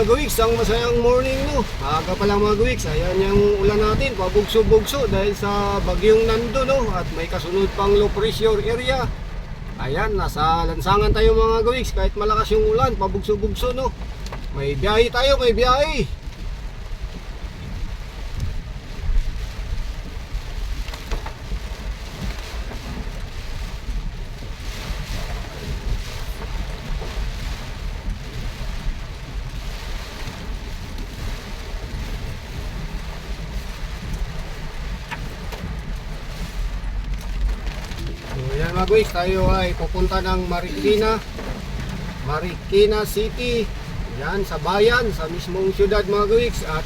Mga gawiks, ang masayang morning no. Maaga pa lang mga gawiks, ayan yung ulan natin, pabugso-bugso dahil sa bagyong nando no. At may kasunod pang low pressure area. Ayan, nasa lansangan tayo mga gawiks, kahit malakas yung ulan, pabugso-bugso no. May biyahe tayo, may biyahe. So yan mga tayo ay pupunta ng Marikina. Marikina City. Yan sa bayan, sa mismong syudad mga guys At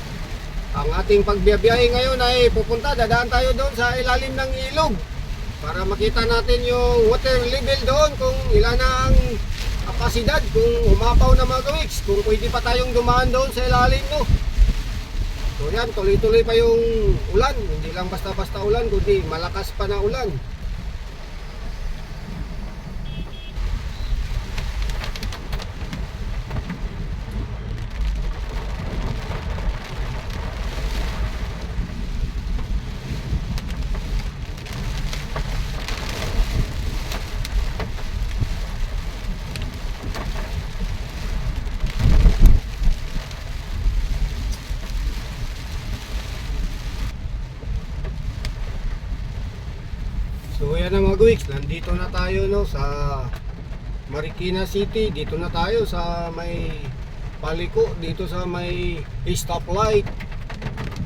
ang ating pagbiyabiyahe ngayon ay pupunta, dadaan tayo doon sa ilalim ng ilog Para makita natin yung water level doon Kung ilan ang kapasidad, kung umapaw na mga guys Kung pwede pa tayong dumaan doon sa ilalim no? So yan, tuloy-tuloy pa yung ulan. Hindi lang basta-basta ulan, kundi malakas pa na ulan Mga guwiks, nandito na tayo no sa Marikina City. Dito na tayo sa may paliko, dito sa may stoplight.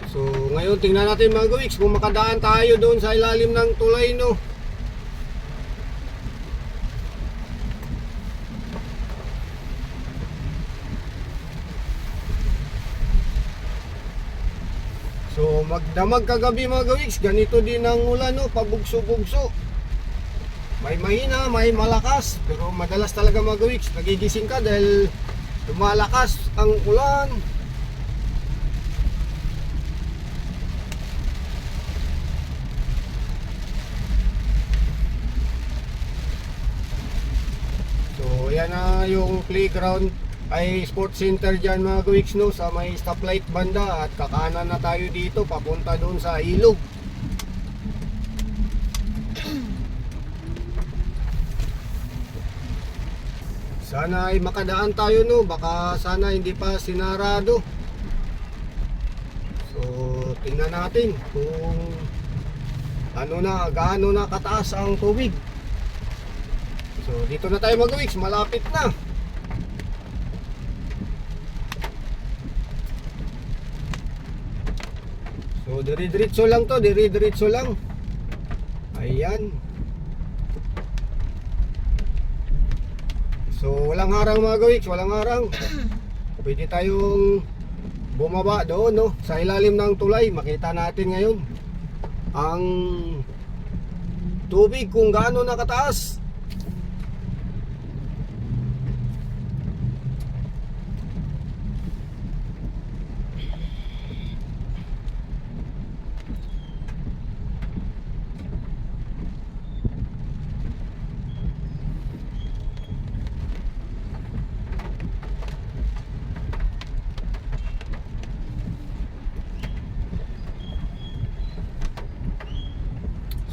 So ngayon tingnan natin mga guwiks kung makadaan tayo doon sa ilalim ng tulay no. So magdamag kagabi mga gawiks, ganito din ang ulan no, pabugso-bugso. May mahina, may malakas, pero madalas talaga mga gawiks, nagigising ka dahil lumalakas ang ulan. So yan na yung playground ay sports center dyan mga gawiks no sa may stoplight banda at kakanan na tayo dito papunta doon sa ilog sana ay makadaan tayo no? Baka sana hindi pa sinarado. So tingnan natin kung ano na gaano na kataas ang tubig. So dito na tayo mga gawiks malapit na. So, dire-diretso lang to, dire-diretso lang. Ayan. So, walang harang mga gawiks, walang harang. Pwede tayong bumaba doon, no? Sa ilalim ng tulay, makita natin ngayon ang tubig kung gaano nakataas.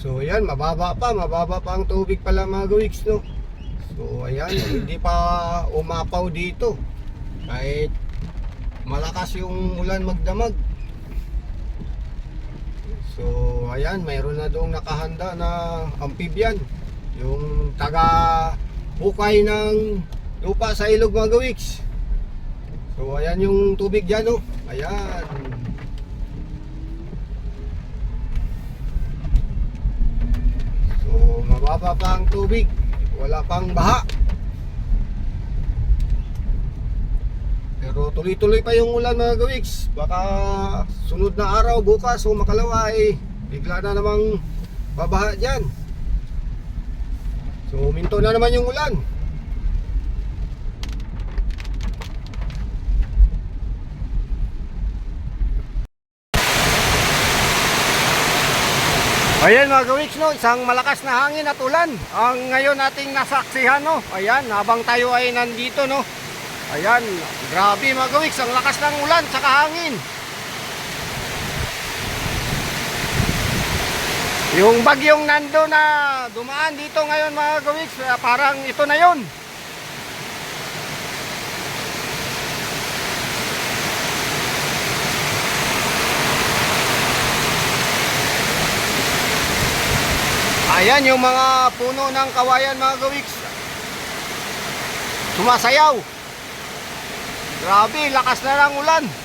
So ayan, mababa pa, mababa pa ang tubig pala mga gawiks, no? So ayan, hindi pa umapaw dito. Kahit malakas yung ulan magdamag. So ayan, mayroon na doong nakahanda na amphibian. Yung taga hukay ng lupa sa ilog mga gawiks. So ayan yung tubig dyan, no? Ayan. Mababa pa ang tubig. Wala pang baha. Pero tuloy-tuloy pa yung ulan mga gawiks. Baka sunod na araw, bukas o makalawa ay bigla na namang babaha dyan. So, minto na naman yung ulan. Ayan mga gawiks no, isang malakas na hangin at ulan ang ngayon nating nasaksihan no. Ayan, habang tayo ay nandito no Ayan, grabe mga gawiks, ang lakas ng ulan sa hangin. Yung bagyong nando na dumaan dito ngayon mga gawiks, eh, parang ito na yon. Ayan yung mga puno ng kawayan mga gawiks. Sumasayaw. Grabe, lakas na lang ulan.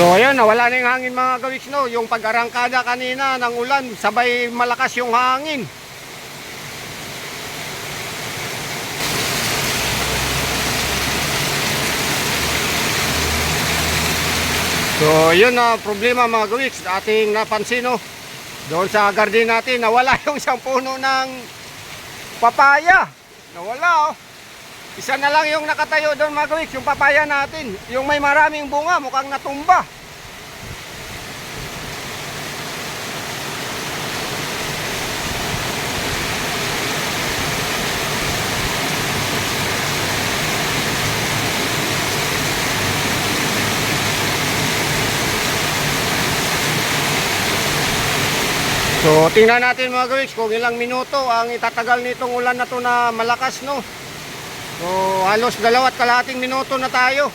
So ayun, nawala na yung hangin mga gawiks no. Yung pag-arangkada kanina ng ulan, sabay malakas yung hangin. So yun na problema mga gawiks, ating napansin no. Doon sa garden natin, nawala yung isang puno ng papaya. Nawala oh. Isa na lang yung nakatayo doon mga gawiks, yung papaya natin. Yung may maraming bunga, mukhang natumba. So, tingnan natin mga gawiks kung ilang minuto ang itatagal nitong ulan na to na malakas, no? So, halos dalawat kalahating minuto na tayo.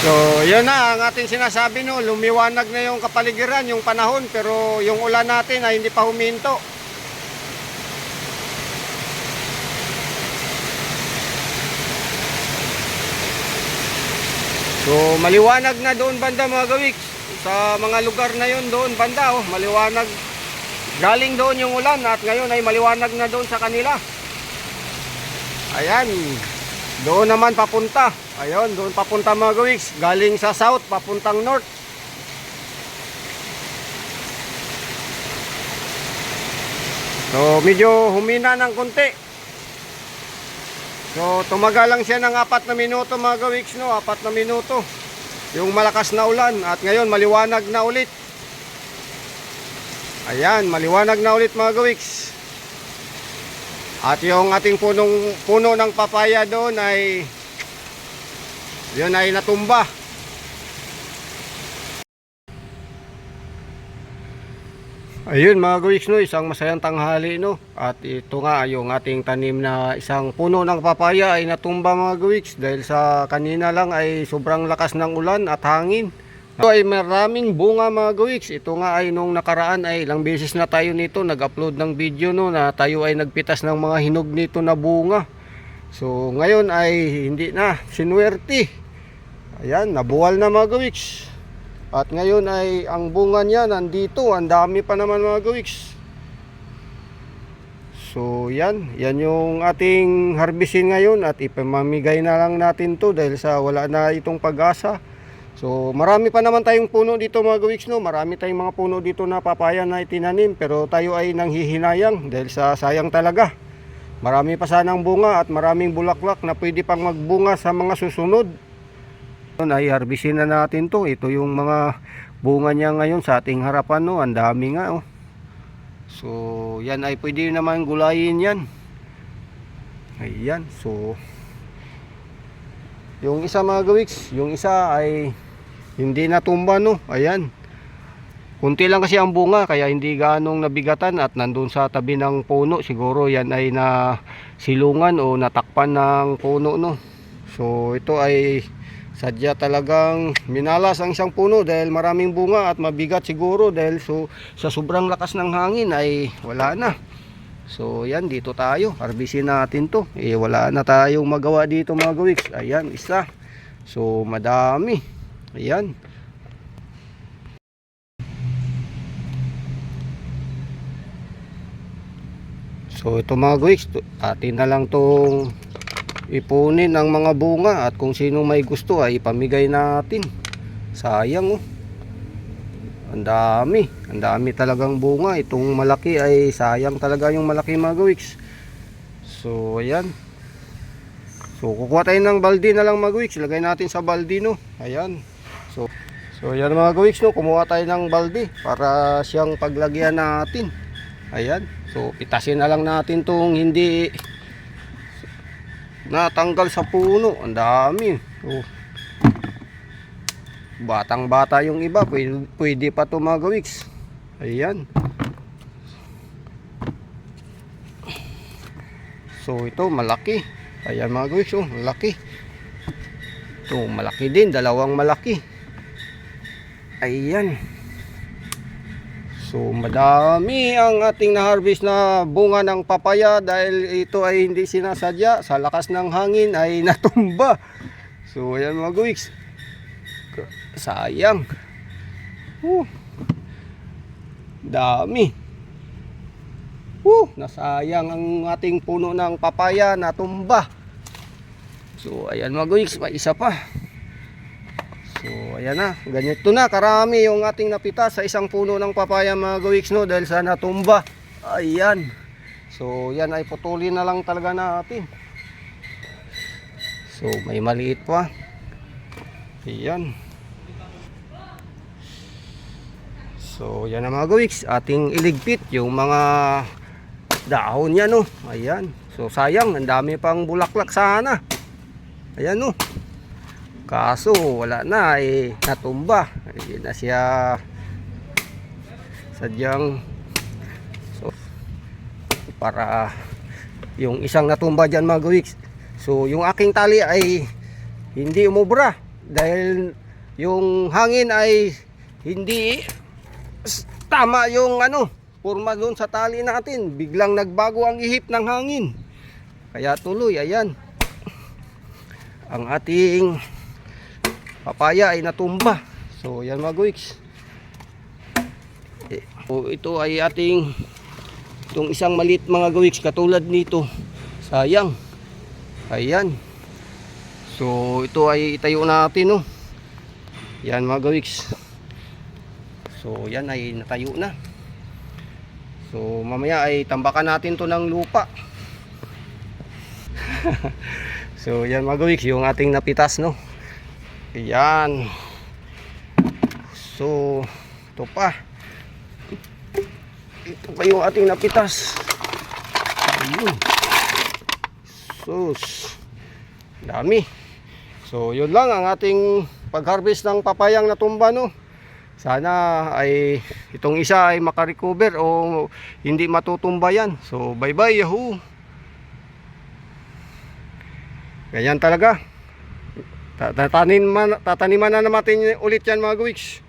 So, yun na ang ating sinasabi no, lumiwanag na yung kapaligiran, yung panahon, pero yung ulan natin ay hindi pa huminto. So maliwanag na doon banda mga gawiks. Sa mga lugar na yon doon banda oh maliwanag. Galing doon yung ulan at ngayon ay maliwanag na doon sa kanila. Ayan. Doon naman papunta. Ayun doon papunta mga gawiks. Galing sa south papuntang north. So medyo humina ng konti So tumagal lang siya ng apat na minuto mga gawiks no, apat na minuto. Yung malakas na ulan at ngayon maliwanag na ulit. Ayan, maliwanag na ulit mga gawiks. At yung ating punong puno ng papaya doon ay yun ay natumba. Ayun mga gawiks no, isang masayang tanghali no. At ito nga yung ating tanim na isang puno ng papaya ay natumba mga gawiks dahil sa kanina lang ay sobrang lakas ng ulan at hangin. Ito ay maraming bunga mga gawiks. Ito nga ay nung nakaraan ay ilang beses na tayo nito nag-upload ng video no na tayo ay nagpitas ng mga hinog nito na bunga. So ngayon ay hindi na sinuwerte. Ayan, nabuwal na mga gawiks. At ngayon ay ang bunga niya nandito, ang dami pa naman mga gawiks. So yan, yan yung ating harvestin ngayon at ipamamigay na lang natin to dahil sa wala na itong pag-asa. So marami pa naman tayong puno dito mga gawiks no, marami tayong mga puno dito na papaya na itinanim pero tayo ay nanghihinayang dahil sa sayang talaga. Marami pa sanang bunga at maraming bulaklak na pwede pang magbunga sa mga susunod. Nai-harvestin na natin to. Ito yung mga bunga niya ngayon sa ating harapan no. Ang dami nga oh. So, yan ay pwede naman gulayin yan. Ayan. So, yung isa mga gawiks, yung isa ay hindi natumba no. Ayan. Kunti lang kasi ang bunga kaya hindi ganong nabigatan at nandun sa tabi ng puno siguro yan ay na silungan o natakpan ng puno no. So ito ay sadya talagang minalas ang isang puno dahil maraming bunga at mabigat siguro dahil so, sa sobrang lakas ng hangin ay wala na. So yan dito tayo. Harbisin natin to. Eh wala na tayong magawa dito mga gawiks ayan isa. So madami. Ayan. So ito mga gawiks atin na lang tong ipunin ang mga bunga at kung sino may gusto ay ipamigay natin. Sayang oh. Ang dami, ang dami talagang bunga. Itong malaki ay sayang talaga yung malaki mga guwiks. So ayan. So kukuha tayo ng balde na lang mga guwiks. Ilagay natin sa balde no. Ayan. So So ayan mga guwiks no, kumuha tayo ng balde para siyang paglagyan natin. Ayan. So pitasin na lang natin tong hindi natanggal sa puno. Ang dami. Oh. Batang bata yung iba, pwede, pwede pa to mga. Ayan. So ito malaki. Ayan mga gawiks, oh, malaki. Ito malaki din, dalawang malaki. Ayan. So madami ang ating na-harvest na bunga ng papaya dahil ito ay hindi sinasadya. Sa lakas ng hangin ay natumba. So ayan mga gawiks. Sayang. Uh, dami. Uh, nasayang ang ating puno ng papaya na tumba. So, ayan mga guwiks, may isa pa. So, ayan na. Ganito na, karami yung ating napita sa isang puno ng papaya mga guwiks, no? Dahil sa natumba. Ayan. So, yan ay putulin na lang talaga natin. So, may maliit pa. Ayan. So, yan na mga gawiks, ating iligpit yung mga dahon niya no. Ayan. So, sayang, ang dami pang bulaklak sana. Ayan no. Kaso, wala na eh, natumba. Hindi na siya sadyang so, para yung isang natumba dyan mga gawiks. So, yung aking tali ay hindi umubra dahil yung hangin ay hindi tama yung ano, forma doon sa tali natin. Biglang nagbago ang ihip ng hangin. Kaya tuloy, ayan. Ang ating papaya ay natumba. So, yan mga guwiks. Eh, o, ito ay ating itong isang malit mga gawiks katulad nito. Sayang. Ayan. So, ito ay itayo natin, no. Yan mga gawiks. So, yan ay natayo na. So, mamaya ay tambakan natin to ng lupa. so, yan mga gawiks, yung ating napitas, no. Yan. So, ito pa. Ito pa yung ating napitas. Ayun. Sus. Dami. So, yun lang ang ating pag-harvest ng papayang natumba, no. Sana ay itong isa ay makarecover o hindi matutumba yan. So, bye-bye, yahoo! Ganyan talaga. Tatanim man, tataniman na natin ulit yan mga guwiks.